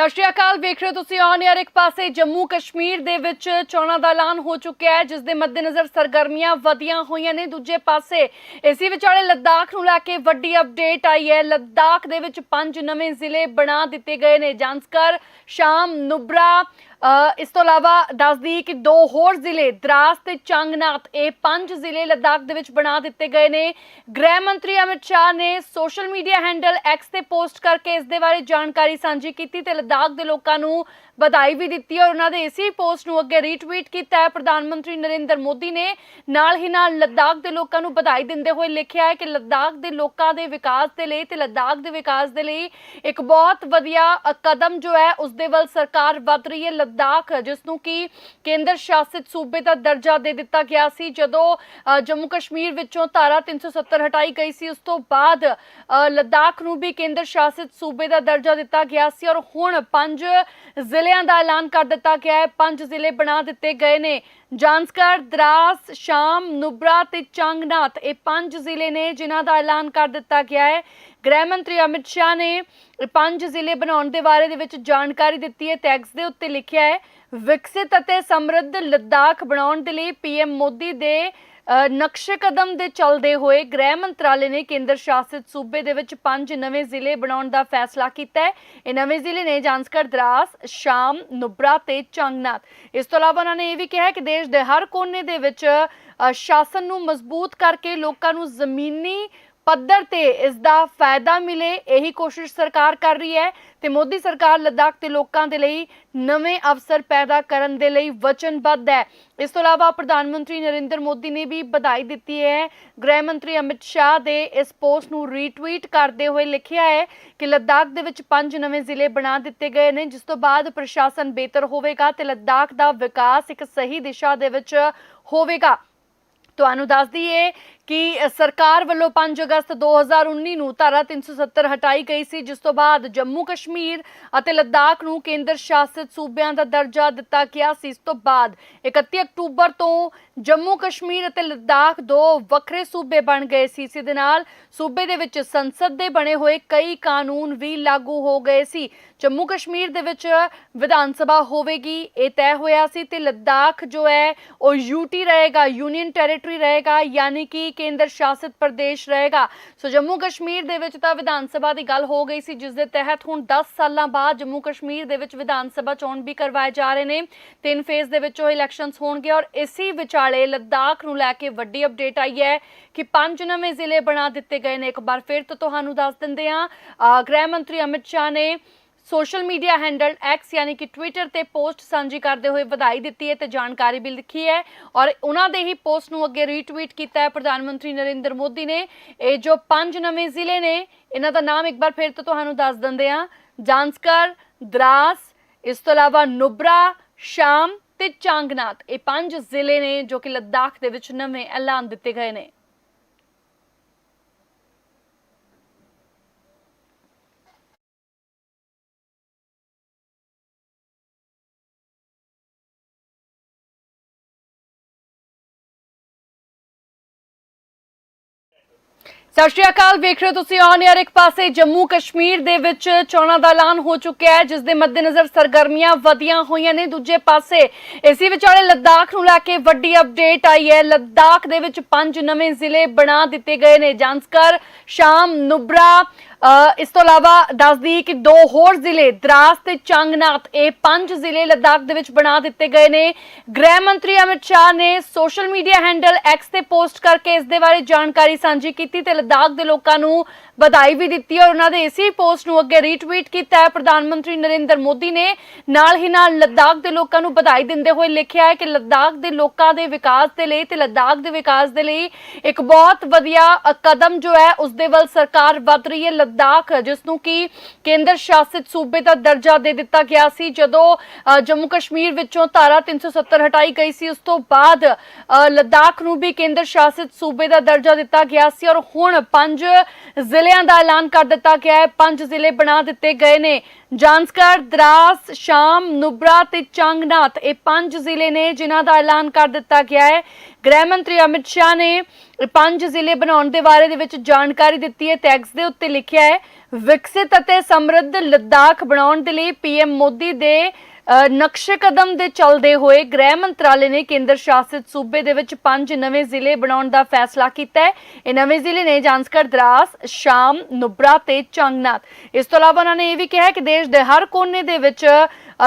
ਸਤਿ ਸ਼੍ਰੀ ਅਕਾਲ, ਵੇਖ ਰਹੇ ਹੋ ਤੁਸੀਂ ਔਨ ਯਾਰ ਇੱਕ ਪਾਸੇ ਜੰਮੂ ਕਸ਼ਮੀਰ ਦੇ ਵਿੱਚ ਚੋਣਾਂ ਦਾ ਐਲਾਨ ਹੋ ਚੁੱਕਿਆ ਹੈ, ਜਿਸ ਦੇ ਮੱਦੇਨਜ਼ਰ ਸਰਗਰਮੀਆਂ ਵਧੀਆਂ ਹੋਈਆਂ ਨੇ। ਦੂਜੇ ਪਾਸੇ ਇਸੇ ਵਿਚਾਲੇ ਲੱਦਾਖ ਨੂੰ ਲੈ ਕੇ ਵੱਡੀ ਅਪਡੇਟ ਆਈ ਹੈ। ਲੱਦਾਖ ਦੇ ਵਿੱਚ ਪੰਜ ਨਵੇਂ ਜ਼ਿਲ੍ਹੇ ਬਣਾ ਦਿੱਤੇ ਗਏ ਨੇ। ਜਾਂਸਕਰ ਸ਼ਾਮ, ਨੁਬਰਾ ਇਸ ਤੋਂ ਇਲਾਵਾ ਦੱਸਦੀ ਕਿ ਦੋ ਹੋਰ ਜ਼ਿਲ੍ਹੇ, ਦਰਾਸ ਤੇ ਚੰਗਨਾਥ, ਇਹ ਪੰਜ ਜ਼ਿਲ੍ਹੇ ਲਦਾਖ ਦੇ ਵਿੱਚ ਬਣਾ ਦਿੱਤੇ ਗਏ ਨੇ। ਗ੍ਰਹਿ ਮੰਤਰੀ ਅਮਿਤ ਸ਼ਾਹ ਨੇ ਸੋਸ਼ਲ ਮੀਡੀਆ ਹੈਂਡਲ ਐਕਸ ਤੇ ਪੋਸਟ ਕਰਕੇ ਇਸ ਦੇ ਬਾਰੇ ਜਾਣਕਾਰੀ ਸਾਂਝੀ ਕੀਤੀ ਤੇ ਲਦਾਖ ਦੇ ਲੋਕਾਂ ਨੂੰ ਵਧਾਈ ਵੀ ਦਿੱਤੀ ਔਰ ਉਹਨਾਂ ਦੇ ਇਸੇ ਪੋਸਟ ਨੂੰ ਅੱਗੇ ਰੀਟਵੀਟ ਕੀਤਾ ਹੈ। ਪ੍ਰਧਾਨ ਮੰਤਰੀ ਨਰਿੰਦਰ ਮੋਦੀ ਨੇ ਨਾਲ ਹੀ ਨਾਲ ਲੱਦਾਖ ਦੇ ਲੋਕਾਂ ਨੂੰ ਵਧਾਈ ਦਿੰਦੇ ਹੋਏ ਲਿਖਿਆ ਹੈ ਕਿ ਲੱਦਾਖ ਦੇ ਲੋਕਾਂ ਦੇ ਵਿਕਾਸ ਦੇ ਲਈ ਤੇ ਲੱਦਾਖ ਦੇ ਵਿਕਾਸ ਦੇ ਲਈ ਇੱਕ ਬਹੁਤ ਵਧੀਆ ਕਦਮ ਜੋ ਹੈ, ਉਸ ਦੇ ਵੱਲ ਸਰਕਾਰ ਵੱਧ ਰਹੀ ਹੈ। ਲੱਦਾਖ, ਜਿਸ ਨੂੰ ਕਿ ਕੇਂਦਰ ਸ਼ਾਸਿਤ ਸੂਬੇ ਦਾ ਦਰਜਾ ਦੇ ਦਿੱਤਾ ਗਿਆ ਸੀ, ਜਦੋਂ ਜੰਮੂ ਕਸ਼ਮੀਰ ਵਿੱਚੋਂ ਧਾਰਾ 370 ਹਟਾਈ ਗਈ ਸੀ, ਉਸ ਤੋਂ ਬਾਅਦ ਲੱਦਾਖ ਨੂੰ ਵੀ ਕੇਂਦਰ ਸ਼ਾਸਿਤ ਸੂਬੇ ਦਾ ਦਰਜਾ ਦਿੱਤਾ ਗਿਆ ਸੀ ਔਰ ਹੁਣ ਪੰਜ ਜ਼ਿਲ੍ਹੇ ਜ਼ਿਲ੍ਹਿਆਂ ਦਾ ਐਲਾਨ ਕਰ ਦਿੱਤਾ ਗਿਆ ਹੈ। ਪੰਜ ਜ਼ਿਲ੍ਹੇ ਬਣਾ ਦਿੱਤੇ ਗਏ ਨੇ। ਜਾਂਸਕਰ ਦਰਾਸ ਸ਼ਾਮ, ਨੁਬਰਾ ਤੇ ਚੰਗਨਾਥ ਇਹ ਪੰਜ ਜ਼ਿਲ੍ਹੇ ਨੇ ਜਿਨ੍ਹਾਂ ਦਾ ਐਲਾਨ ਕਰ ਦਿੱਤਾ ਗਿਆ ਹੈ। ਗ੍ਰਹਿ ਮੰਤਰੀ ਅਮਿਤ ਸ਼ਾਹ ਨੇ ਪੰਜ ਜ਼ਿਲ੍ਹੇ ਬਣਾਉਣ ਦੇ ਬਾਰੇ ਦੇ ਵਿੱਚ ਜਾਣਕਾਰੀ ਦਿੱਤੀ ਹੈ। ਟੈਕਸ ਦੇ ਉੱਤੇ ਲਿਖਿਆ ਹੈ, ਵਿਕਸਿਤ ਅਤੇ ਸਮਰਿੱਧ ਲੱਦਾਖ ਬਣਾਉਣ ਦੇ ਲਈ ਪੀਐਮ ਮੋਦੀ ਦੇ ਨਕਸ਼ੇ ਕਦਮ ਦੇ ਚੱਲਦੇ ਹੋਏ ਗ੍ਰਹਿ ਮੰਤਰਾਲੇ ਨੇ ਕੇਂਦਰ ਸ਼ਾਸਿਤ ਸੂਬੇ ਦੇ ਵਿੱਚ ਪੰਜ ਨਵੇਂ ਜ਼ਿਲ੍ਹੇ ਬਣਾਉਣ ਦਾ ਫੈਸਲਾ ਕੀਤਾ ਹੈ। ਇਹ ਨਵੇਂ ਜ਼ਿਲ੍ਹੇ ਨੇ ਜਾਂਸਕਰ ਦਰਾਸ, ਸ਼ਾਮ, ਨੁਬਰਾ ਤੇ ਚੰਗਨਾਥ। ਇਸ ਤੋਂ ਇਲਾਵਾ ਉਹਨਾਂ ਨੇ ਇਹ ਵੀ ਕਿਹਾ ਹੈ ਕਿ ਦੇਸ਼ ਦੇ ਹਰ ਕੋਨੇ ਦੇ ਵਿੱਚ ਸ਼ਾਸਨ ਨੂੰ ਮਜ਼ਬੂਤ ਕਰਕੇ ਲੋਕਾਂ ਨੂੰ ਜ਼ਮੀਨੀ ਪੱਧਰ ਤੇ ਇਸ ਦਾ ਫਾਇਦਾ ਮਿਲੇ, ਇਹੀ ਕੋਸ਼ਿਸ਼ ਸਰਕਾਰ ਕਰ ਰਹੀ ਹੈ ਤੇ ਮੋਦੀ ਸਰਕਾਰ ਲੱਦਾਖ ਦੇ ਲੋਕਾਂ ਦੇ ਲਈ ਨਵੇਂ ਅਵਸਰ ਪੈਦਾ ਕਰਨ ਦੇ ਲਈ ਵਚਨਬੱਧ ਹੈ। ਇਸ ਤੋਂ ਇਲਾਵਾ ਪ੍ਰਧਾਨ ਮੰਤਰੀ ਨਰਿੰਦਰ ਮੋਦੀ ਨੇ ਵੀ ਵਧਾਈ ਦਿੱਤੀ ਹੈ। ਗ੍ਰਹਿ ਮੰਤਰੀ ਅਮਿਤ ਸ਼ਾਹ ਦੇ ਇਸ ਪੋਸਟ ਨੂੰ ਰੀਟਵੀਟ ਕਰਦੇ ਹੋਏ ਲਿਖਿਆ ਹੈ ਕਿ ਲੱਦਾਖ ਦੇ ਵਿੱਚ ਪੰਜ ਨਵੇਂ ਜ਼ਿਲ੍ਹੇ ਬਣਾ ਦਿੱਤੇ ਗਏ ਨੇ, ਜਿਸ ਤੋਂ ਬਾਅਦ ਪ੍ਰਸ਼ਾਸਨ ਬਿਹਤਰ ਹੋਵੇਗਾ ਤੇ ਲੱਦਾਖ ਦਾ ਵਿਕਾਸ ਇੱਕ ਸਹੀ ਦਿਸ਼ਾ ਦੇ ਵਿੱਚ ਹੋਵੇਗਾ। ਤੁਹਾਨੂੰ ਦੱਸ ਦਈਏ ਕਿ ਸਰਕਾਰ ਵੱਲੋਂ 5 ਅਗਸਤ 2019 ਨੂੰ ਧਾਰਾ 370 ਹਟਾਈ ਗਈ ਸੀ, ਜਿਸ ਤੋਂ ਬਾਅਦ ਜੰਮੂ ਕਸ਼ਮੀਰ ਅਤੇ ਲੱਦਾਖ ਨੂੰ ਕੇਂਦਰ ਸ਼ਾਸਿਤ ਸੂਬਿਆਂ ਦਾ ਦਰਜਾ ਦਿੱਤਾ ਗਿਆ ਸੀ। ਇਸ ਤੋਂ ਬਾਅਦ 31 ਅਕਤੂਬਰ ਤੋਂ ਜੰਮੂ ਕਸ਼ਮੀਰ ਅਤੇ ਲੱਦਾਖ ਦੋ ਵੱਖਰੇ ਸੂਬੇ ਬਣ ਗਏ ਸੀ। ਇਸ ਦੇ ਨਾਲ ਸੂਬੇ ਦੇ ਵਿੱਚ ਸੰਸਦ ਦੇ ਬਣੇ ਹੋਏ ਕਈ ਕਾਨੂੰਨ ਵੀ ਲਾਗੂ ਹੋ ਗਏ ਸੀ। ਜੰਮੂ ਕਸ਼ਮੀਰ ਦੇ ਵਿੱਚ ਵਿਧਾਨ ਸਭਾ ਹੋਵੇਗੀ, ਇਹ ਤੈਅ ਹੋਇਆ ਸੀ ਤੇ ਲੱਦਾਖ ਜੋ ਹੈ, ਉਹ ਯੂਟੀ ਰਹੇਗਾ, ਯੂਨੀਅਨ ਟੈਰੀਟਰੀ ਰਹੇਗਾ, ਯਾਨੀ ਕਿ ਕੇਂਦਰ ਸ਼ਾਸਿਤ ਪ੍ਰਦੇਸ਼ ਰਹੇਗਾ। ਸੋ ਜੰਮੂ ਕਸ਼ਮੀਰ ਦੇ ਵਿੱਚ ਤਾਂ ਵਿਧਾਨ ਸਭਾ ਦੀ ਗੱਲ ਹੋ ਗਈ ਸੀ ਜਿਸ ਦੇ ਤਹਿਤ ਹੁਣ 10 ਸਾਲਾਂ ਬਾਅਦ ਜੰਮੂ ਕਸ਼ਮੀਰ ਦੇ ਵਿੱਚ ਵਿਧਾਨ ਸਭਾ ਚੋਣ ਵੀ ਕਰਵਾਏ ਜਾ ਰਹੇ ਨੇ। ਤਿੰਨ ਫੇਜ਼ ਦੇ ਵਿੱਚ ਉਹ ਇਲੈਕਸ਼ਨਸ ਹੋਣਗੇ ਔਰ ਇਸੇ ਵਿਚਾਲੇ ਲੱਦਾਖ ਨੂੰ ਲੈ ਕੇ ਵੱਡੀ ਅਪਡੇਟ ਆਈ ਹੈ ਕਿ ਪੰਜ ਨਵੇਂ ਜ਼ਿਲ੍ਹੇ ਬਣਾ ਦਿੱਤੇ ਗਏ ਨੇ। ਇੱਕ ਵਾਰ ਫਿਰ ਤੋਂ ਤੁਹਾਨੂੰ ਦੱਸ ਦਿੰਦੇ ਹਾਂ। ਗ੍ਰਹਿ ਮੰਤਰੀ ਅਮਿਤ ਸ਼ਾਹ ਨੇ ਸੋਸ਼ਲ ਮੀਡੀਆ ਹੈਂਡਲ ਐਕਸ ਯਾਨੀ ਕਿ ਟਵਿੱਟਰ ਤੇ ਪੋਸਟ ਸਾਂਝੀ ਕਰਦੇ ਹੋਏ ਵਧਾਈ ਦਿੱਤੀ ਹੈ ਤੇ ਜਾਣਕਾਰੀ ਵੀ ਲਿਖੀ ਹੈ ਔਰ ਉਹਨਾਂ ਦੇ ਹੀ ਪੋਸਟ ਨੂੰ ਅੱਗੇ ਰੀਟਵੀਟ ਕੀਤਾ ਹੈ। ਪ੍ਰਧਾਨ ਮੰਤਰੀ ਨਰਿੰਦਰ ਮੋਦੀ ਨੇ। ਇਹ ਜੋ ਪੰਜ ਨਵੇਂ ਜ਼ਿਲ੍ਹੇ ਨੇ, ਇਹਨਾਂ ਦਾ ਨਾਮ ਇੱਕ ਵਾਰ ਫਿਰ ਤੋਂ ਤੁਹਾਨੂੰ ਦੱਸ ਦਿੰਦੇ ਹਾਂ। ਜਾਂਸਕਰ, ਦਰਾਸ, ਇਸ ਤੋਂ ਇਲਾਵਾ ਨੁਬਰਾ, ਸ਼ਾਮ ਤੇ ਚਾਂਗਨਾਥ। ਇਹ ਪੰਜ ਜ਼ਿਲ੍ਹੇ ਨੇ ਜੋ ਕਿ ਲੱਦਾਖ ਦੇ ਵਿੱਚ ਨਵੇਂ ਐਲਾਨ ਦਿੱਤੇ ਗਏ ਨੇ। ਸਤਿ ਸ਼੍ਰੀ ਅਕਾਲ, ਵੇਖ ਰਹੇ ਹੋ ਤੁਸੀਂ ਔਨ ਯਾਰ ਇੱਕ ਪਾਸੇ ਜੰਮੂ ਕਸ਼ਮੀਰ ਦੇ ਵਿੱਚ ਚੋਣਾਂ ਦਾ ਐਲਾਨ ਹੋ ਚੁੱਕਿਆ ਹੈ, ਜਿਸ ਦੇ ਮੱਦੇਨਜ਼ਰ ਸਰਗਰਮੀਆਂ ਵਧੀਆਂ ਹੋਈਆਂ ਨੇ। ਦੂਜੇ ਪਾਸੇ ਇਸੇ ਵਿਚਾਲੇ ਲੱਦਾਖ ਨੂੰ ਲੈ ਕੇ ਵੱਡੀ ਅਪਡੇਟ ਆਈ ਹੈ। ਲੱਦਾਖ ਦੇ ਵਿੱਚ ਪੰਜ ਨਵੇਂ ਜ਼ਿਲ੍ਹੇ ਬਣਾ ਦਿੱਤੇ ਗਏ ਨੇ। ਜਾਂਸਕਰ, ਸ਼ਾਮ, ਨੁਬਰਾ ਇਸ ਤੋਂ ਇਲਾਵਾ ਦੱਸਦੀ ਕਿ ਦੋ ਹੋਰ ਜ਼ਿਲ੍ਹੇ, ਦਰਾਸ ਤੇ ਚੰਗਨਾਥ, ਇਹ ਪੰਜ ਜ਼ਿਲ੍ਹੇ ਲੱਦਾਖ ਦੇ ਵਿੱਚ ਬਣਾ ਦਿੱਤੇ ਗਏ ਨੇ। ਗ੍ਰਹਿ ਮੰਤਰੀ ਅਮਿਤ ਸ਼ਾਹ ਨੇ ਸੋਸ਼ਲ ਮੀਡੀਆ ਹੈਂਡਲ ਐਕਸ ਤੇ ਪੋਸਟ ਕਰਕੇ ਇਸ ਦੇ ਬਾਰੇ ਜਾਣਕਾਰੀ ਸਾਂਝੀ ਕੀਤੀ ਤੇ ਲੱਦਾਖ ਦੇ ਲੋਕਾਂ ਨੂੰ ਵਧਾਈ ਵੀ ਦਿੱਤੀ ਔਰ ਉਹਨਾਂ ਦੇ ਇਸੇ ਪੋਸਟ ਨੂੰ ਅੱਗੇ ਰੀਟਵੀਟ ਕੀਤਾ ਹੈ। ਪ੍ਰਧਾਨ ਮੰਤਰੀ ਨਰਿੰਦਰ ਮੋਦੀ ਨੇ ਨਾਲ ਹੀ ਨਾਲ ਲੱਦਾਖ ਦੇ ਲੋਕਾਂ ਨੂੰ ਵਧਾਈ ਦਿੰਦੇ ਹੋਏ ਲਿਖਿਆ ਹੈ ਕਿ ਲੱਦਾਖ ਦੇ ਲੋਕਾਂ ਦੇ ਵਿਕਾਸ ਦੇ ਲਈ ਤੇ ਲੱਦਾਖ ਦੇ ਵਿਕਾਸ ਦੇ ਲਈ ਇੱਕ ਬਹੁਤ ਵਧੀਆ ਕਦਮ ਜੋ ਹੈ, ਉਸ ਦੇ ਵੱਲ ਸਰਕਾਰ ਵੱਧ ਰਹੀ ਹੈ। ਲੱਦਾਖ ਜਿਸ ਨੂੰ ਕਿ ਕੇਂਦਰ ਸ਼ਾਸਿਤ ਸੂਬੇ ਦਾ ਦਰਜਾ ਦੇ ਦਿੱਤਾ ਗਿਆ ਸੀ ਜਦੋਂ ਅ, ਜੰਮੂ ਕਸ਼ਮੀਰ ਵਿੱਚੋਂ ਧਾਰਾ 370 ਹਟਾਈ ਗਈ ਸੀ ਉਸ ਤੋਂ ਬਾਅਦ ਅ, ਲੱਦਾਖ ਨੂੰ ਵੀ ਕੇਂਦਰ ਸ਼ਾਸਿਤ ਸੂਬੇ ਦਾ ਦਰਜਾ ਦਿੱਤਾ ਗਿਆ ਸੀ ਔਰ ਹੁਣ ਪੰਜ ਜ਼ਿਲ੍ਹਿਆਂ ਦਾ ਐਲਾਨ ਕਰ ਦਿੱਤਾ ਗਿਆ ਹੈ ਪੰਜ ਜ਼ਿਲ੍ਹੇ ਬਣਾ ਦਿੱਤੇ ਗਏ ਨੇ। ਜਾਂਸਕਰ ਦਰਾਸ, ਸ਼ਾਮ, ਨੁਬਰਾ ਤੇ ਚੰਗਨਾਥ, ਇਹ ਪੰਜ ਜ਼ਿਲ੍ਹੇ ਨੇ ਜਿਨ੍ਹਾਂ ਦਾ ਐਲਾਨ ਕਰ ਦਿੱਤਾ ਗਿਆ ਹੈ। ਗ੍ਰਹਿ ਮੰਤਰੀ ਅਮਿਤ ਸ਼ਾਹ ਨੇ ਪੰਜ ਜ਼ਿਲ੍ਹੇ ਬਣਾਉਣ ਦੇ ਬਾਰੇ ਦੇ ਵਿੱਚ ਜਾਣਕਾਰੀ ਦਿੱਤੀ ਹੈ। ਟੈਕਸ ਦੇ ਉੱਤੇ ਲਿਖਿਆ ਹੈ, ਵਿਕਸਿਤ ਅਤੇ ਸਮਰਿੱਧ ਲੱਦਾਖ ਬਣਾਉਣ ਦੇ ਲਈ ਪੀਐਮ ਮੋਦੀ ਦੇ ਨਕਸ਼ੇ ਕਦਮ ਦੇ ਚੱਲਦੇ ਹੋਏ ਗ੍ਰਹਿ ਮੰਤਰਾਲੇ ਨੇ ਕੇਂਦਰ ਸ਼ਾਸਿਤ ਸੂਬੇ ਦੇ ਵਿੱਚ ਪੰਜ ਨਵੇਂ ਜ਼ਿਲ੍ਹੇ ਬਣਾਉਣ ਦਾ ਫੈਸਲਾ ਕੀਤਾ ਹੈ। ਇਹ ਨਵੇਂ ਜ਼ਿਲ੍ਹੇ ਨੇ ਜਾਂਸਕਰ ਦਰਾਸ, ਸ਼ਾਮ, ਨੁਬਰਾ ਤੇ ਚੰਗਨਾਥ। ਇਸ ਤੋਂ ਇਲਾਵਾ ਉਹਨਾਂ ਨੇ ਇਹ ਵੀ ਕਿਹਾ ਕਿ ਦੇਸ਼ ਦੇ ਹਰ ਕੋਨੇ ਦੇ ਵਿੱਚ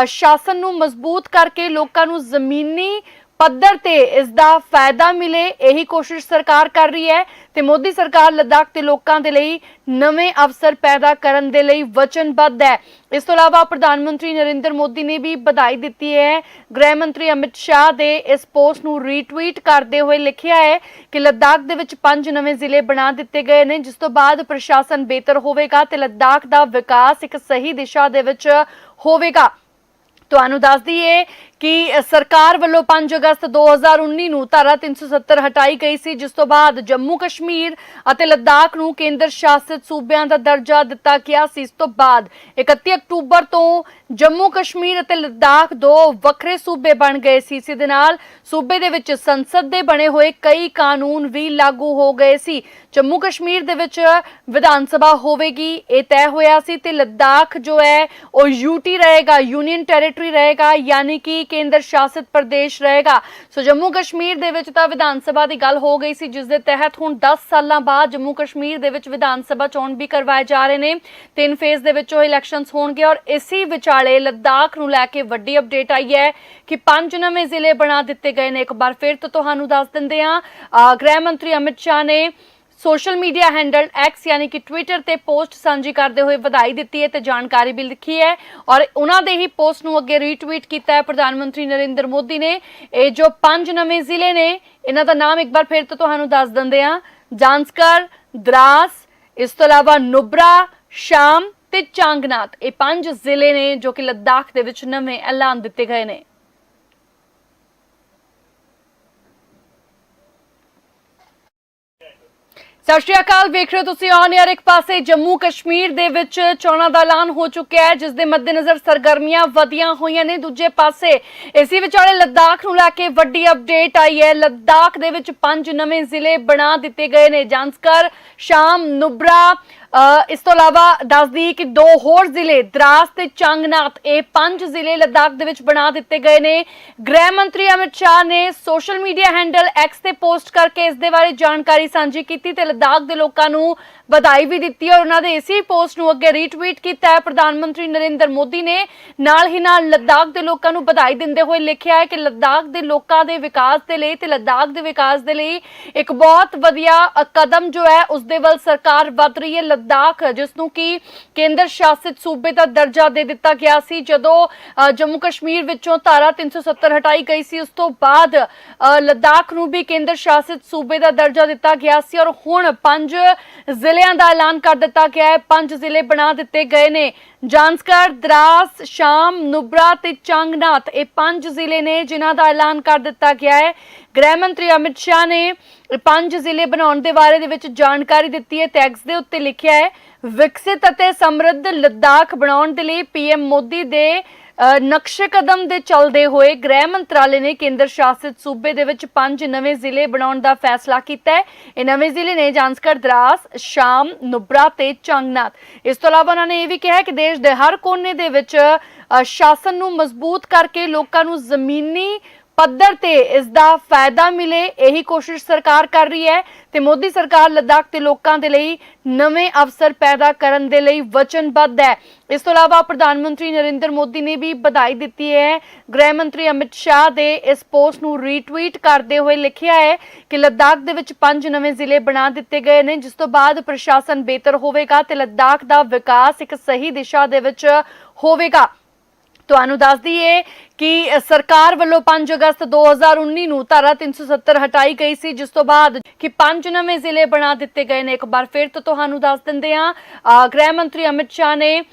ਸ਼ਾਸਨ ਨੂੰ ਮਜ਼ਬੂਤ ਕਰਕੇ ਲੋਕਾਂ ਨੂੰ ਜ਼ਮੀਨੀ ਪੱਧਰ ਤੇ ਇਸ ਦਾ ਫਾਇਦਾ ਮਿਲੇ, ਇਹੀ ਕੋਸ਼ਿਸ਼ ਸਰਕਾਰ ਕਰ ਰਹੀ ਹੈ ਤੇ ਮੋਦੀ ਸਰਕਾਰ ਲੱਦਾਖ ਦੇ ਲੋਕਾਂ ਦੇ ਲਈ ਨਵੇਂ ਅਵਸਰ ਪੈਦਾ ਕਰਨ ਦੇ ਲਈ ਵਚਨਬੱਧ ਹੈ। ਇਸ ਤੋਂ ਇਲਾਵਾ ਪ੍ਰਧਾਨ ਮੰਤਰੀ ਨਰਿੰਦਰ ਮੋਦੀ ਨੇ ਵੀ ਵਧਾਈ ਦਿੱਤੀ ਹੈ। ਗ੍ਰਹਿ ਮੰਤਰੀ ਅਮਿਤ ਸ਼ਾਹ ਦੇ ਇਸ ਪੋਸਟ ਨੂੰ ਰੀਟਵੀਟ ਕਰਦੇ ਹੋਏ ਲਿਖਿਆ ਹੈ ਕਿ ਲੱਦਾਖ ਦੇ ਵਿੱਚ ਪੰਜ ਨਵੇਂ ਜ਼ਿਲ੍ਹੇ ਬਣਾ ਦਿੱਤੇ ਗਏ ਨੇ, ਜਿਸ ਤੋਂ ਬਾਅਦ ਪ੍ਰਸ਼ਾਸਨ ਬਿਹਤਰ ਹੋਵੇਗਾ ਤੇ ਲੱਦਾਖ ਦਾ ਵਿਕਾਸ ਇੱਕ ਸਹੀ ਦਿਸ਼ਾ ਦੇ ਵਿੱਚ ਹੋਵੇਗਾ। ਤੁਹਾਨੂੰ ਦੱਸ ਦਈਏ ਕਿ ਸਰਕਾਰ ਵੱਲੋਂ 5 ਅਗਸਤ 2019 ਨੂੰ ਧਾਰਾ 370 ਹਟਾਈ ਗਈ ਸੀ, ਜਿਸ ਤੋਂ ਬਾਅਦ ਜੰਮੂ ਕਸ਼ਮੀਰ ਅਤੇ ਲੱਦਾਖ ਨੂੰ ਕੇਂਦਰ ਸ਼ਾਸਿਤ ਸੂਬਿਆਂ ਦਾ ਦਰਜਾ ਦਿੱਤਾ ਗਿਆ ਸੀ। ਇਸ ਤੋਂ ਬਾਅਦ 31 ਅਕਤੂਬਰ ਤੋਂ ਜੰਮੂ ਕਸ਼ਮੀਰ ਅਤੇ ਲੱਦਾਖ ਦੋ ਵੱਖਰੇ ਸੂਬੇ ਬਣ ਗਏ ਸੀ। ਇਸ ਦੇ ਨਾਲ ਸੂਬੇ ਦੇ ਵਿੱਚ ਸੰਸਦ ਦੇ ਬਣੇ ਹੋਏ ਕਈ ਕਾਨੂੰਨ ਵੀ ਲਾਗੂ ਹੋ ਗਏ ਸੀ। ਜੰਮੂ ਕਸ਼ਮੀਰ ਦੇ ਵਿੱਚ ਵਿਧਾਨ ਸਭਾ ਹੋਵੇਗੀ, ਇਹ ਤੈਅ ਹੋਇਆ ਸੀ ਤੇ ਲੱਦਾਖ ਜੋ ਹੈ, ਉਹ ਯੂਟੀ ਰਹੇਗਾ, ਯੂਨੀਅਨ ਟੈਰੀਟਰੀ ਰਹੇਗਾ, ਯਾਨੀ ਕਿ ਕੇਂਦਰ ਸ਼ਾਸਿਤ ਪ੍ਰਦੇਸ਼ ਰਹੇਗਾ। ਸੋ ਜੰਮੂ ਕਸ਼ਮੀਰ ਦੇ ਵਿੱਚ ਤਾਂ ਵਿਧਾਨ ਸਭਾ ਦੀ ਗੱਲ ਹੋ ਗਈ ਸੀ ਜਿਸ ਦੇ ਤਹਿਤ ਹੁਣ 10 ਸਾਲਾਂ ਬਾਅਦ ਜੰਮੂ ਕਸ਼ਮੀਰ ਦੇ ਵਿੱਚ ਵਿਧਾਨ ਸਭਾ ਚੋਣ ਵੀ ਕਰਵਾਏ ਜਾ ਰਹੇ ਨੇ। ਤਿੰਨ ਫੇਜ਼ ਦੇ ਵਿੱਚ ਉਹ ਇਲੈਕਸ਼ਨਸ ਹੋਣਗੇ ਔਰ ਇਸੇ ਵਿਚਾਲੇ ਲੱਦਾਖ ਨੂੰ ਲੈ ਕੇ ਵੱਡੀ ਅਪਡੇਟ ਆਈ ਹੈ ਕਿ ਪੰਜ ਨਵੇਂ ਜ਼ਿਲ੍ਹੇ ਬਣਾ ਦਿੱਤੇ ਗਏ ਨੇ। ਇੱਕ ਵਾਰ ਫਿਰ ਤੋਂ ਤੁਹਾਨੂੰ ਦੱਸ ਦਿੰਦੇ ਹਾਂ। ਗ੍ਰਹਿ ਮੰਤਰੀ ਅਮਿਤ ਸ਼ਾਹ ਨੇ ਸੋਸ਼ਲ ਮੀਡੀਆ ਹੈਂਡਲ ਐਕਸ ਯਾਨੀ ਕਿ ਟਵਿੱਟਰ ਤੇ ਪੋਸਟ ਸਾਂਝੀ ਕਰਦੇ ਹੋਏ ਵਧਾਈ ਦਿੱਤੀ ਹੈ ਤੇ ਜਾਣਕਾਰੀ ਵੀ ਲਿਖੀ ਹੈ। ਔਰ ਉਹਨਾਂ ਦੇ ਹੀ ਪੋਸਟ ਨੂੰ ਅੱਗੇ ਰੀਟਵੀਟ ਕੀਤਾ ਹੈ ਪ੍ਰਧਾਨ ਮੰਤਰੀ ਨਰਿੰਦਰ ਮੋਦੀ ਨੇ। ਇਹ ਜੋ ਪੰਜ ਨਵੇਂ ਜ਼ਿਲ੍ਹੇ ਨੇ, ਇਹਨਾਂ ਦਾ ਨਾਮ ਇੱਕ ਵਾਰ ਫਿਰ ਤੋਂ ਤੁਹਾਨੂੰ ਦੱਸ ਦਿੰਦੇ ਹਾਂ। ਜਾਂਸਕਰ, ਦਰਾਸ, ਇਸ ਤੋਂ ਇਲਾਵਾ ਨੁਬਰਾ, ਸ਼ਾਮ ਤੇ ਚਾਂਗਨਾਥ। ਇਹ ਪੰਜ ਜ਼ਿਲ੍ਹੇ ਨੇ ਜੋ ਕਿ ਲੱਦਾਖ ਦੇ ਵਿੱਚ ਨਵੇਂ ਐਲਾਨ ਦਿੱਤੇ ਗਏ ਨੇ। ਸਤਿ ਸ਼੍ਰੀ ਅਕਾਲ, ਵੇਖ ਰਹੇ ਹੋ ਤੁਸੀਂ ਔਨ ਯਾਰ ਇੱਕ ਪਾਸੇ ਜੰਮੂ ਕਸ਼ਮੀਰ ਦੇ ਵਿੱਚ ਚੋਣਾਂ ਦਾ ਐਲਾਨ ਹੋ ਚੁੱਕਿਆ ਹੈ, ਜਿਸ ਦੇ ਮੱਦੇਨਜ਼ਰ ਸਰਗਰਮੀਆਂ ਵਧੀਆਂ ਹੋਈਆਂ ਨੇ। ਦੂਜੇ ਪਾਸੇ ਇਸੇ ਵਿਚਾਲੇ ਲੱਦਾਖ ਨੂੰ ਲੈ ਕੇ ਵੱਡੀ ਅਪਡੇਟ ਆਈ ਹੈ। ਲੱਦਾਖ ਦੇ ਵਿੱਚ ਪੰਜ ਨਵੇਂ ਜ਼ਿਲ੍ਹੇ ਬਣਾ ਦਿੱਤੇ ਗਏ ਨੇ। ਜਾਂਸਕਰ ਸ਼ਾਮ, ਨੁਬਰਾ ਇਸ ਤੋਂ ਇਲਾਵਾ ਦੱਸਦੀ ਕਿ ਦੋ ਹੋਰ ਜ਼ਿਲ੍ਹੇ ਦਰਾਸ ਤੇ ਚੰਗਨਾਥ, ਇਹ ਪੰਜ ਜ਼ਿਲ੍ਹੇ ਲਦਾਖ ਦੇ ਵਿੱਚ ਬਣਾ ਦਿੱਤੇ ਗਏ ਨੇ। ਗ੍ਰਹਿ ਮੰਤਰੀ ਅਮਿਤ ਸ਼ਾਹ ਨੇ ਸੋਸ਼ਲ ਮੀਡੀਆ ਹੈਂਡਲ ਐਕਸ ਤੇ ਪੋਸਟ ਕਰਕੇ ਇਸ ਦੇ ਬਾਰੇ ਜਾਣਕਾਰੀ ਸਾਂਝੀ ਕੀਤੀ ਤੇ ਲਦਾਖ ਦੇ ਲੋਕਾਂ ਨੂੰ ਵਧਾਈ ਵੀ ਦਿੱਤੀ ਔਰ ਉਹਨਾਂ ਦੇ ਇਸੇ ਪੋਸਟ ਨੂੰ ਅੱਗੇ ਰੀਟਵੀਟ ਕੀਤਾ ਹੈ। ਪ੍ਰਧਾਨ ਮੰਤਰੀ ਨਰਿੰਦਰ ਮੋਦੀ ਨੇ ਨਾਲ ਹੀ ਨਾਲ ਲੱਦਾਖ ਦੇ ਲੋਕਾਂ ਨੂੰ ਵਧਾਈ ਦਿੰਦੇ ਹੋਏ ਲਿਖਿਆ ਹੈ ਕਿ ਲੱਦਾਖ ਦੇ ਲੋਕਾਂ ਦੇ ਵਿਕਾਸ ਦੇ ਲਈ ਤੇ ਲੱਦਾਖ ਦੇ ਵਿਕਾਸ ਦੇ ਲਈ ਇੱਕ ਬਹੁਤ ਵਧੀਆ ਕਦਮ ਜੋ ਹੈ, ਉਸ ਦੇ ਵੱਲ ਸਰਕਾਰ ਵੱਧ ਰਹੀ ਹੈ। ਲੱਦਾਖ, ਜਿਸ ਨੂੰ ਕਿ ਕੇਂਦਰ ਸ਼ਾਸਿਤ ਸੂਬੇ ਦਾ ਦਰਜਾ ਦੇ ਦਿੱਤਾ ਗਿਆ ਸੀ, ਜਦੋਂ ਜੰਮੂ ਕਸ਼ਮੀਰ ਵਿੱਚੋਂ ਧਾਰਾ 370 ਹਟਾਈ ਗਈ ਸੀ, ਉਸ ਤੋਂ ਬਾਅਦ ਲੱਦਾਖ ਨੂੰ ਵੀ ਕੇਂਦਰ ਸ਼ਾਸਿਤ ਸੂਬੇ ਦਾ ਦਰਜਾ ਦਿੱਤਾ ਗਿਆ ਸੀ ਔਰ ਹੁਣ ਪੰਜ ਜ਼ਿਲ੍ਹਿਆਂ ਦਾ ਐਲਾਨ ਕਰ ਦਿੱਤਾ ਗਿਆ ਹੈ। ਪੰਜ ਜ਼ਿਲ੍ਹੇ ਬਣਾ ਦਿੱਤੇ ਗਏ ਨੇ। ਜਾਂਸਕਰ ਦਰਾਸ, ਸ਼ਾਮ, ਨੁਬਰਾ ਤੇ ਚੰਗਨਾਥ ਇਹ ਪੰਜ ਜ਼ਿਲ੍ਹੇ ਨੇ ਜਿਨ੍ਹਾਂ ਦਾ ਐਲਾਨ ਕਰ ਦਿੱਤਾ ਗਿਆ ਹੈ। ਗ੍ਰਹਿ ਮੰਤਰੀ ਅਮਿਤ ਸ਼ਾਹ ਨੇ ਪੰਜ ਜ਼ਿਲ੍ਹੇ ਬਣਾਉਣ ਦੇ ਬਾਰੇ ਦੇ ਵਿੱਚ ਜਾਣਕਾਰੀ ਦਿੱਤੀ ਹੈ। ਟੈਕਸ ਦੇ ਉੱਤੇ ਲਿਖਿਆ ਹੈ, ਵਿਕਸਿਤ ਅਤੇ ਸਮਰਿੱਧ ਲੱਦਾਖ ਬਣਾਉਣ ਦੇ ਲਈ ਪੀਐਮ ਮੋਦੀ ਦੇ ਨਕਸ਼ੇ ਕਦਮ ਦੇ ਚੱਲਦੇ ਹੋਏ ਗ੍ਰਹਿ ਮੰਤਰਾਲੇ ਨੇ ਕੇਂਦਰ ਸ਼ਾਸਿਤ ਸੂਬੇ ਦੇ ਵਿੱਚ ਪੰਜ ਨਵੇਂ ਜ਼ਿਲ੍ਹੇ ਬਣਾਉਣ ਦਾ ਫੈਸਲਾ ਕੀਤਾ ਹੈ। ਇਹ ਨਵੇਂ ਜ਼ਿਲ੍ਹੇ ਨੇ ਜਾਂਸਕਰ ਦਰਾਸ, ਸ਼ਾਮ, ਨੁਬਰਾ ਤੇ ਚੰਗਨਾਥ। ਇਸ ਤੋਂ ਇਲਾਵਾ ਉਹਨਾਂ ਨੇ ਇਹ ਵੀ ਕਿਹਾ ਕਿ ਦੇਸ਼ ਦੇ ਹਰ ਕੋਨੇ ਦੇ ਵਿੱਚ ਸ਼ਾਸਨ ਨੂੰ ਮਜ਼ਬੂਤ ਕਰਕੇ ਲੋਕਾਂ ਨੂੰ ਜ਼ਮੀਨੀ ਪੱਧਰ ਤੇ ਇਸ ਦਾ ਫਾਇਦਾ ਮਿਲੇ, ਇਹੀ ਕੋਸ਼ਿਸ਼ ਸਰਕਾਰ ਕਰ ਰਹੀ ਹੈ ਤੇ ਮੋਦੀ ਸਰਕਾਰ ਲੱਦਾਖ ਦੇ ਲੋਕਾਂ ਦੇ ਲਈ ਨਵੇਂ ਅਵਸਰ ਪੈਦਾ ਕਰਨ ਦੇ ਲਈ ਵਚਨਬੱਧ ਹੈ। ਇਸ ਤੋਂ ਇਲਾਵਾ ਪ੍ਰਧਾਨ ਮੰਤਰੀ ਨਰਿੰਦਰ ਮੋਦੀ ਨੇ ਵੀ ਵਧਾਈ ਦਿੱਤੀ ਹੈ। ਗ੍ਰਹਿ ਮੰਤਰੀ ਅਮਿਤ ਸ਼ਾਹ ਦੇ ਇਸ ਪੋਸਟ ਨੂੰ ਰੀਟਵੀਟ ਕਰਦੇ ਹੋਏ ਲਿਖਿਆ ਹੈ ਕਿ ਲੱਦਾਖ ਦੇ ਵਿੱਚ ਪੰਜ ਨਵੇਂ ਜ਼ਿਲ੍ਹੇ ਬਣਾ ਦਿੱਤੇ ਗਏ ਨੇ, ਜਿਸ ਤੋਂ ਬਾਅਦ ਪ੍ਰਸ਼ਾਸਨ ਬਿਹਤਰ ਹੋਵੇਗਾ ਤੇ ਲੱਦਾਖ ਦਾ ਵਿਕਾਸ ਇੱਕ ਸਹੀ ਦਿਸ਼ਾ ਦੇ ਵਿੱਚ ਹੋਵੇਗਾ। ਤੁਹਾਨੂੰ ਦੱਸ ਦਈਏ ਕਿ ਸਰਕਾਰ ਵੱਲੋਂ 5 ਅਗਸਤ 2019 ਨੂੰ ਧਾਰਾ 370 ਹਟਾਈ ਗਈ ਸੀ, ਜਿਸ ਤੋਂ ਬਾਅਦ ਕਿ ਪੰਜ ਨਵੇਂ ਜ਼ਿਲ੍ਹੇ ਬਣਾ ਦਿੱਤੇ ਗਏ ਨੇ। ਇੱਕ ਵਾਰ ਫਿਰ ਤੋਂ ਤੁਹਾਨੂੰ ਦੱਸ ਦਿੰਦੇ ਹਾਂ ਗ੍ਰਹਿ ਮੰਤਰੀ ਅਮਿਤ ਸ਼ਾਹ ਨੇ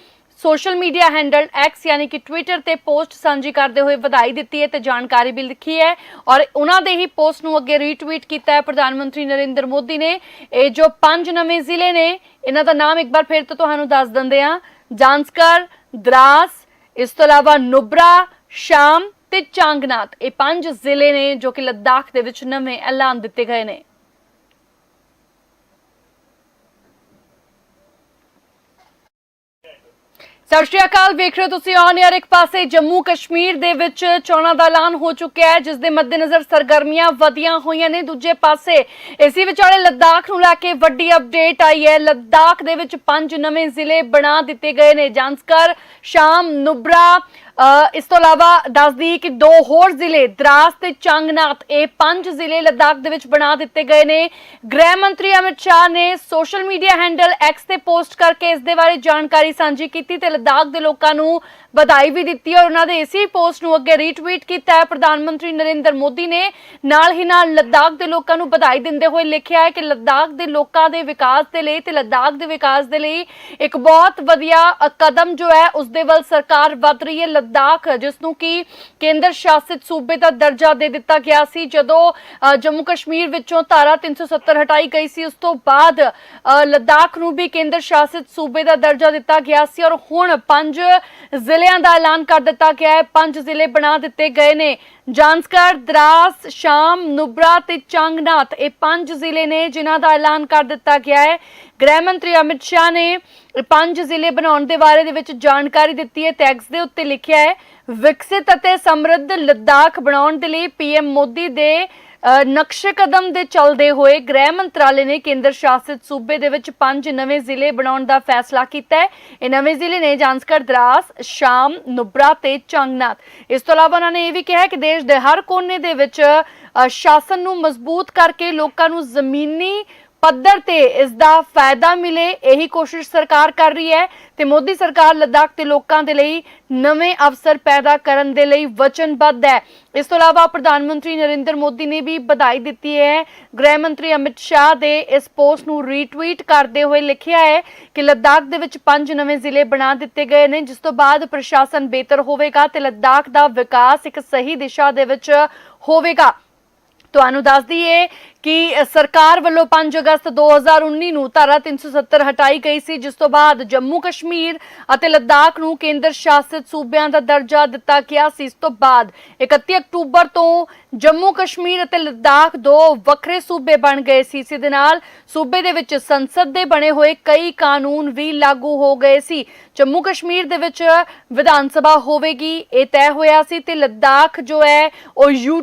ਸੋਸ਼ਲ ਮੀਡੀਆ ਹੈਂਡਲ ਐਕਸ ਯਾਨੀ ਕਿ ਟਵਿੱਟਰ ਤੇ ਪੋਸਟ ਸਾਂਝੀ ਕਰਦੇ ਹੋਏ ਵਧਾਈ ਦਿੱਤੀ ਹੈ ਤੇ ਜਾਣਕਾਰੀ ਵੀ ਲਿਖੀ ਹੈ ਔਰ ਉਹਨਾਂ ਦੇ ਹੀ ਪੋਸਟ ਨੂੰ ਅੱਗੇ ਰੀਟਵੀਟ ਕੀਤਾ ਹੈ ਪ੍ਰਧਾਨ ਮੰਤਰੀ ਨਰਿੰਦਰ ਮੋਦੀ ਨੇ। ਇਹ ਜੋ ਪੰਜ ਨਵੇਂ ਜ਼ਿਲ੍ਹੇ ਨੇ, ਇਹਨਾਂ ਦਾ ਨਾਮ ਇੱਕ ਵਾਰ ਫਿਰ ਤੋਂ ਤੁਹਾਨੂੰ ਦੱਸ ਦਿੰਦੇ ਹਾਂ। ਜਾਂਸਕਰ ਦਰਾਸ ਇਸ ਤੋਂ ਇਲਾਵਾ ਨੁਬਰਾ, ਸ਼ਾਮ ਤੇ ਚਾਂਗਨਾਥ, ਇਹ ਪੰਜ ਜ਼ਿਲ੍ਹੇ ਨੇ ਜੋ ਕਿ ਲੱਦਾਖ ਦੇ ਵਿੱਚ ਨਵੇਂ ਐਲਾਨ ਦਿੱਤੇ ਗਏ ਨੇ। ਸਤਿ ਸ਼੍ਰੀ ਅਕਾਲ, ਵੇਖ ਰਹੇ ਹੋ ਤੁਸੀਂ ਔਨ ਯਾਰ ਇੱਕ ਪਾਸੇ ਜੰਮੂ ਕਸ਼ਮੀਰ ਦੇ ਵਿੱਚ ਚੋਣਾਂ ਦਾ ਐਲਾਨ ਹੋ ਚੁੱਕਿਆ ਹੈ, ਜਿਸ ਦੇ ਮੱਦੇਨਜ਼ਰ ਸਰਗਰਮੀਆਂ ਵਧੀਆਂ ਹੋਈਆਂ ਨੇ। ਦੂਜੇ ਪਾਸੇ ਇਸੇ ਵਿਚਾਲੇ ਲੱਦਾਖ ਨੂੰ ਲੈ ਕੇ ਵੱਡੀ ਅਪਡੇਟ ਆਈ ਹੈ। ਲੱਦਾਖ ਦੇ ਵਿੱਚ ਪੰਜ ਨਵੇਂ ਜ਼ਿਲ੍ਹੇ ਬਣਾ ਦਿੱਤੇ ਗਏ ਨੇ। ਜਾਂਸਕਰ, ਸ਼ਾਮ, ਨੁਬਰਾ ਇਸ ਤੋਂ ਇਲਾਵਾ ਦੱਸਦੀ ਕਿ ਦੋ ਹੋਰ ਜ਼ਿਲ੍ਹੇ ਦਰਾਸ ਤੇ ਚੰਗਨਾਥ, ਇਹ ਪੰਜ ਜ਼ਿਲ੍ਹੇ ਲੱਦਾਖ ਦੇ ਵਿੱਚ ਬਣਾ ਦਿੱਤੇ ਗਏ ਨੇ। ਗ੍ਰਹਿ ਮੰਤਰੀ ਅਮਿਤ ਸ਼ਾਹ ਨੇ ਸੋਸ਼ਲ ਮੀਡੀਆ ਹੈਂਡਲ ਐਕਸ ਤੇ ਪੋਸਟ ਕਰਕੇ ਇਸ ਦੇ ਬਾਰੇ ਜਾਣਕਾਰੀ ਸਾਂਝੀ ਕੀਤੀ ਤੇ ਲੱਦਾਖ ਦੇ ਲੋਕਾਂ ਨੂੰ ਵਧਾਈ ਵੀ ਦਿੱਤੀ ਔਰ ਉਹਨਾਂ ਦੇ ਇਸੇ ਪੋਸਟ ਨੂੰ ਅੱਗੇ ਰੀਟਵੀਟ ਕੀਤਾ ਹੈ। ਪ੍ਰਧਾਨ ਮੰਤਰੀ ਨਰਿੰਦਰ ਮੋਦੀ ਨੇ ਨਾਲ ਹੀ ਨਾਲ ਲੱਦਾਖ ਦੇ ਲੋਕਾਂ ਨੂੰ ਵਧਾਈ ਦਿੰਦੇ ਹੋਏ ਲਿਖਿਆ ਹੈ ਕਿ ਲੱਦਾਖ ਦੇ ਲੋਕਾਂ ਦੇ ਵਿਕਾਸ ਦੇ ਲਈ ਤੇ ਲੱਦਾਖ ਦੇ ਵਿਕਾਸ ਦੇ ਲਈ ਇੱਕ ਬਹੁਤ ਵਧੀਆ ਕਦਮ ਜੋ ਹੈ, ਉਸ ਦੇ ਵੱਲ ਸਰਕਾਰ ਵੱਧ ਰਹੀ ਹੈ। ਲੱਦਾਖ, ਜਿਸ ਨੂੰ ਕਿ ਕੇਂਦਰ ਸ਼ਾਸਿਤ ਸੂਬੇ ਦਾ ਦਰਜਾ ਦੇ ਦਿੱਤਾ ਗਿਆ ਸੀ, ਜਦੋਂ ਜੰਮੂ ਕਸ਼ਮੀਰ ਵਿੱਚੋਂ ਧਾਰਾ 370 ਹਟਾਈ ਗਈ ਸੀ, ਉਸ ਤੋਂ ਬਾਅਦ ਲੱਦਾਖ ਨੂੰ ਵੀ ਕੇਂਦਰ ਸ਼ਾਸਿਤ ਸੂਬੇ ਦਾ ਦਰਜਾ ਦਿੱਤਾ ਗਿਆ ਸੀ ਔਰ ਹੁਣ ਪੰਜ ਜ਼ਿਲ੍ਹੇ ਜ਼ਿਲ੍ਹਿਆਂ ਦਾ ਐਲਾਨ ਕਰ ਦਿੱਤਾ ਗਿਆ ਹੈ। ਪੰਜ ਜ਼ਿਲ੍ਹੇ ਬਣਾ ਦਿੱਤੇ ਗਏ ਨੇ। ਜਾਂਸਕਰ ਦਰਾਸ, ਸ਼ਾਮ, ਨੁਬਰਾ ਤੇ ਚੰਗਨਾਥ ਇਹ ਪੰਜ ਜ਼ਿਲ੍ਹੇ ਨੇ ਜਿਨ੍ਹਾਂ ਦਾ ਐਲਾਨ ਕਰ ਦਿੱਤਾ ਗਿਆ ਹੈ। ਗ੍ਰਹਿ ਮੰਤਰੀ ਅਮਿਤ ਸ਼ਾਹ ਨੇ ਪੰਜ ਜ਼ਿਲ੍ਹੇ ਬਣਾਉਣ ਦੇ ਬਾਰੇ ਦੇ ਵਿੱਚ ਜਾਣਕਾਰੀ ਦਿੱਤੀ ਹੈ। ਟੈਕਸ ਦੇ ਉੱਤੇ ਲਿਖਿਆ ਹੈ, ਵਿਕਸਿਤ ਅਤੇ ਸਮਰਿੱਧ ਲੱਦਾਖ ਬਣਾਉਣ ਦੇ ਲਈ ਪੀਐਮ ਮੋਦੀ ਦੇ ਨਕਸ਼ੇ ਕਦਮ ਦੇ ਚੱਲਦੇ ਹੋਏ ਗ੍ਰਹਿ ਮੰਤਰਾਲੇ ਨੇ ਕੇਂਦਰ ਸ਼ਾਸਿਤ ਸੂਬੇ ਦੇ ਵਿੱਚ ਪੰਜ ਨਵੇਂ ਜ਼ਿਲ੍ਹੇ ਬਣਾਉਣ ਦਾ ਫੈਸਲਾ ਕੀਤਾ ਹੈ। ਇਹ ਨਵੇਂ ਜ਼ਿਲ੍ਹੇ ਨੇ ਜਾਂਸਕਰ ਦਰਾਸ, ਸ਼ਾਮ, ਨੁਬਰਾ ਤੇ ਚੰਗਨਾਥ। ਇਸ ਤੋਂ ਇਲਾਵਾ ਉਹਨਾਂ ਨੇ ਇਹ ਵੀ ਕਿਹਾ ਕਿ ਦੇਸ਼ ਦੇ ਹਰ ਕੋਨੇ ਦੇ ਵਿੱਚ ਸ਼ਾਸਨ ਨੂੰ ਮਜ਼ਬੂਤ ਕਰਕੇ ਲੋਕਾਂ ਨੂੰ ਜ਼ਮੀਨੀ ਪੱਧਰ ਤੇ ਇਸ ਦਾ ਫਾਇਦਾ ਮਿਲੇ, ਇਹੀ ਕੋਸ਼ਿਸ਼ ਸਰਕਾਰ ਕਰ ਰਹੀ ਹੈ ਤੇ ਮੋਦੀ ਸਰਕਾਰ ਲੱਦਾਖ ਦੇ ਲੋਕਾਂ ਦੇ ਲਈ ਨਵੇਂ ਅਵਸਰ ਪੈਦਾ ਕਰਨ ਦੇ ਲਈ ਵਚਨਬੱਧ ਹੈ। ਇਸ ਤੋਂ ਇਲਾਵਾ ਪ੍ਰਧਾਨ ਮੰਤਰੀ ਨਰਿੰਦਰ ਮੋਦੀ ਨੇ ਵੀ ਵਧਾਈ ਦਿੱਤੀ ਹੈ। ਗ੍ਰਹਿ ਮੰਤਰੀ ਅਮਿਤ ਸ਼ਾਹ ਦੇ ਇਸ ਪੋਸਟ ਨੂੰ ਰੀਟਵੀਟ ਕਰਦੇ ਹੋਏ ਲਿਖਿਆ ਹੈ ਕਿ ਲੱਦਾਖ ਦੇ ਵਿੱਚ ਪੰਜ ਨਵੇਂ ਜ਼ਿਲ੍ਹੇ ਬਣਾ ਦਿੱਤੇ ਗਏ ਨੇ, ਜਿਸ ਤੋਂ ਬਾਅਦ ਪ੍ਰਸ਼ਾਸਨ ਬਿਹਤਰ ਹੋਵੇਗਾ ਤੇ ਲੱਦਾਖ ਦਾ ਵਿਕਾਸ ਇੱਕ ਸਹੀ ਦਿਸ਼ਾ ਦੇ ਵਿੱਚ ਹੋਵੇਗਾ। ਤੁਹਾਨੂੰ ਦੱਸ ਦਈਏ ਕਿ ਸਰਕਾਰ ਵੱਲੋਂ 5 ਅਗਸਤ 2019 ਨੂੰ ਧਾਰਾ 370 ਹਟਾਈ ਗਈ ਸੀ, ਜਿਸ ਤੋਂ ਬਾਅਦ ਜੰਮੂ ਕਸ਼ਮੀਰ ਅਤੇ ਲੱਦਾਖ ਨੂੰ ਕੇਂਦਰ ਸ਼ਾਸਿਤ ਸੂਬਿਆਂ ਦਾ ਦਰਜਾ ਦਿੱਤਾ ਗਿਆ ਸੀ। ਇਸ ਤੋਂ ਬਾਅਦ 31 ਅਕਤੂਬਰ ਤੋਂ ਜੰਮੂ ਕਸ਼ਮੀਰ ਅਤੇ ਲੱਦਾਖ ਦੋ ਵੱਖਰੇ ਸੂਬੇ ਬਣ ਗਏ ਸੀ। ਇਸ ਦੇ ਨਾਲ ਸੂਬੇ ਦੇ ਵਿੱਚ ਸੰਸਦ ਦੇ ਬਣੇ ਹੋਏ ਕਈ ਕਾਨੂੰਨ ਵੀ ਲਾਗੂ ਹੋ ਗਏ ਸੀ। ਜੰਮੂ ਕਸ਼ਮੀਰ ਦੇ ਵਿੱਚ ਵਿਧਾਨ ਸਭਾ ਹੋਵੇਗੀ, ਇਹ ਤੈਅ ਹੋਇਆ ਸੀ ਤੇ ਲੱਦਾਖ ਜੋ ਹੈ, ਉਹ ਯੂ